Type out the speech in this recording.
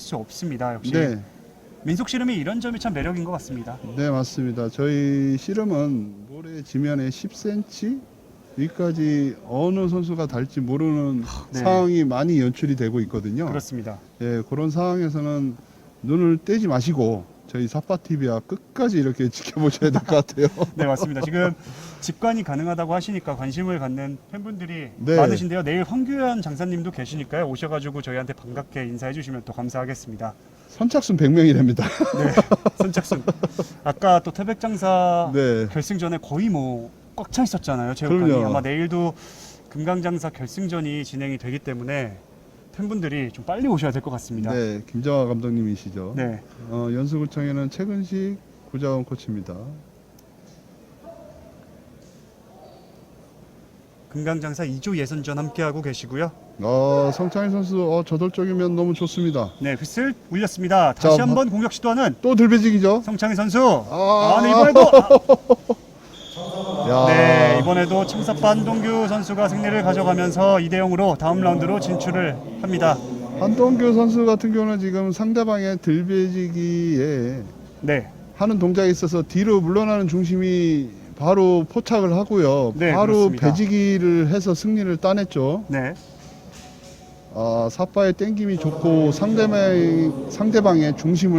수 없습니다. 역시 네, 민속 씨름이 이런 점이 참 매력인 것 같습니다. 네 맞습니다. 저희 씨름은 모래 지면에 10cm 위까지 어느 선수가 닿을지 모르는 네. 상황이 많이 연출이 되고 있거든요. 그렇습니다. 예, 그런 상황에서는 눈을 떼지 마시고 저희 사파 TV와 끝까지 이렇게 지켜보셔야 될 것 같아요. 네 맞습니다. 지금 직관이 가능하다고 하시니까 관심을 갖는 팬분들이 네. 많으신데요. 내일 황규현 장사님도 계시니까요. 오셔가지고 저희한테 반갑게 인사해 주시면 또 감사하겠습니다. 선착순 100명이랍니다. 네, 선착순. 아까 또 태백 장사 네. 결승전에 거의 뭐 꽉 차 있었잖아요. 체육관이 그럼요. 아마 내일도 금강장사 결승전이 진행이 되기 때문에 팬분들이 좀 빨리 오셔야 될 것 같습니다. 네, 김정화 감독님이시죠. 네. 어, 연수구청에는 최근식 구자원 코치입니다. 금강장사 2조 예선전 함께하고 계시고요. 어, 성창희 선수 어, 저돌적이면 너무 좋습니다. 네, 휘슬 울렸습니다. 다시 자, 한번 공격 시도하는 또 들배지기죠. 성창희 선수. 아, 아, 네, 이번에도 야, 네, 이번에도 청사파 한동규 선수가 승리를 가져가면서 2대 0으로 다음 라운드로 진출을 합니다. 한동규 선수 같은 경우는 지금 상대방의 들배지기에 네. 하는 동작에 있어서 뒤로 물러나는 중심이 바로 포착을 하고요. 네, 바로 그렇습니다. 배지기를 해서 승리를 따냈죠. 네. 아, 사파의 땡김이 좋고 상대방의, 상대방의 중심을